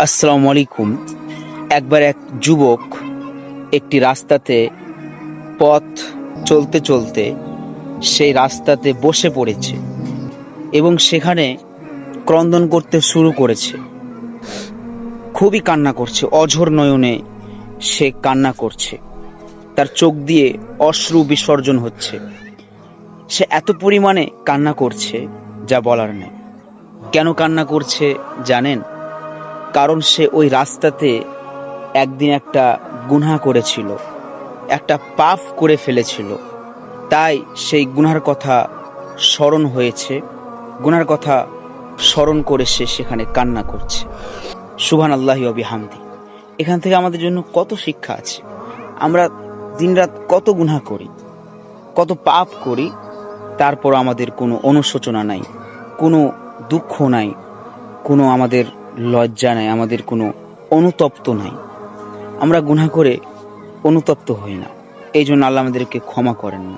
আসসালামু আলাইকুম। একবার এক যুবক একটি রাস্তাতে পথ চলতে চলতে সেই রাস্তাতে বসে পড়েছে এবং সেখানে ক্রন্দন করতে শুরু করেছে। খুবই কান্না করছে, অঝোর নয়নে সে কান্না করছে। তার চোখ দিয়ে অশ্রু বিসর্জন হচ্ছে। সে এত পরিমাণে কান্না করছে যা বলার নেই। কেন কান্না করছে জানেন? কারণ সে ওই রাস্তাতে একদিন একটা গুনহা করেছিল, একটা পাপ করে ফেলেছিল। তাই সেই গুনার কথা স্মরণ হয়েছে গুনার কথা স্মরণ করে সে সেখানে কান্না করছে। সুবহান আল্লাহি হামদি এখান থেকে আমাদের জন্য কত শিক্ষা আছে। আমরা দিনরাত কত গুনা করি, কত পাপ করি তারপর আমাদের কোনো অনুশোচনা নাই, কোনো দুঃখ নাই, কোনো আমাদের লজ্জা নাই, আমাদের কোনো অনুতপ্ত নাই। আমরা গুণা করে অনুতপ্ত হই না। এই জন্য আল্লাহ আমাদেরকে ক্ষমা করেন না।